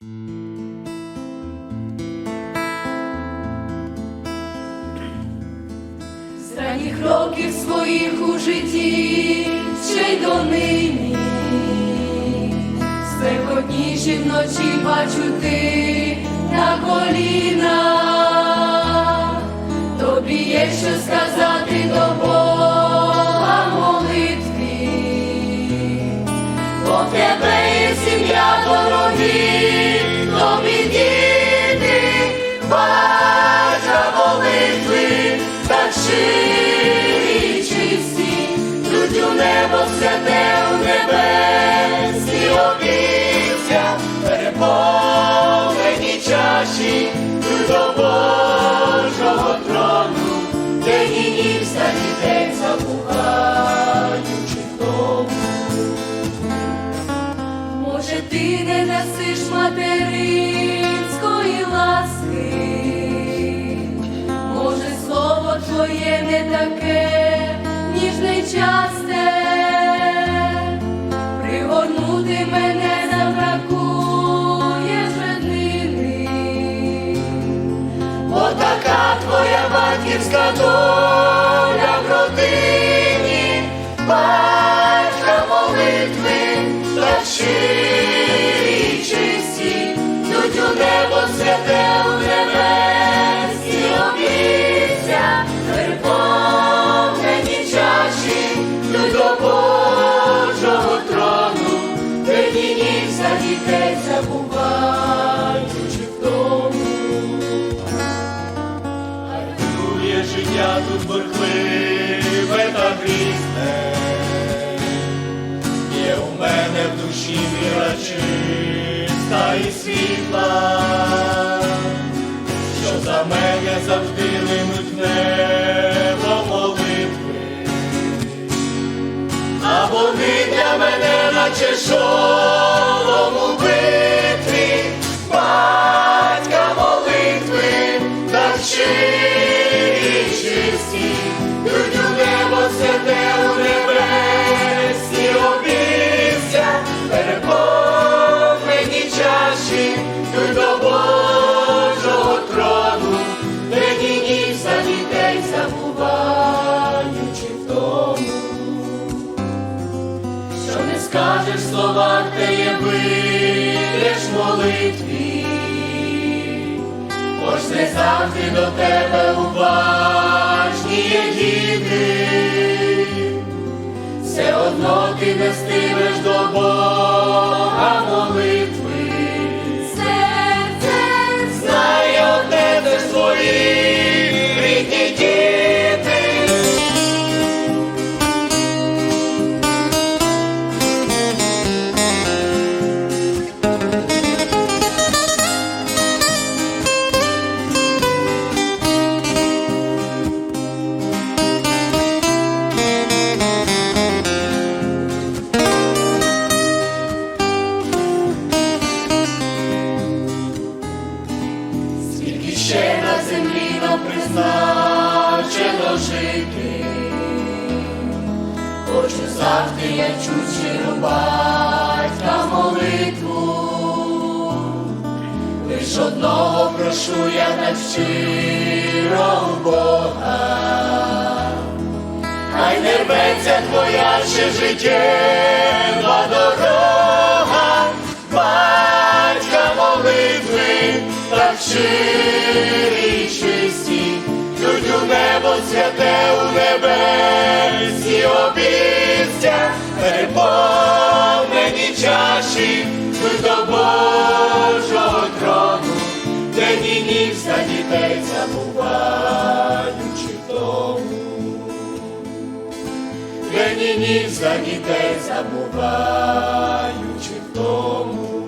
З ранніх років своїх у житті, ще й донині, спекотніші вночі бачу ти на колінах, тобі є що сказати до Бога молитві, бо тебе є сім'я дорогі, день і за дітей забуваючи тому. Може, ти не дасиш материнської ласки, може, слово твоє не таке, ніжне часте, батьківська доля в родині, батька молитви, так щирі чисті, йдуть у небо святе у небесні обіця, переповнені чаші, йдуть до Божого трону, ніч за дітей забуваючи життя тут бурхливе та грізне, є у мене в душі віра чиста і світла, що за мене завжди линуть небо молитви, а вони для мене, наче шолом в словах, теє виріш молитві, ж не завжди до тебе уважні є діти, все одно ти не стимеш до Бога ще на землі нам призначено жити, хочу завжди я щиру батька молитву, лиш одного прошу я так щиро у Бога, хай не рветься твоя ще життєва дорога, небесні обіця, переповнені чаші, йдуть до Божого трону, день і ніч за дітей забуваючи тому. День і ніч за дітей забуваючи тому.